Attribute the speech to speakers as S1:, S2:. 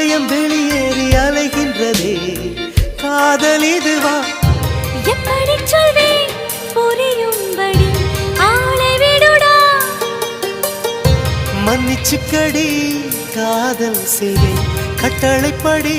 S1: இதயம் வெளியேறி அலைகின்றதே. காதல் இதுவா?
S2: எப்படி சொல்வேன்? புரியும்படி ஆளைவிடுடா
S1: மன்னிச்சுக்கடி காதல் செய்வேன். கட்டளைப்படி.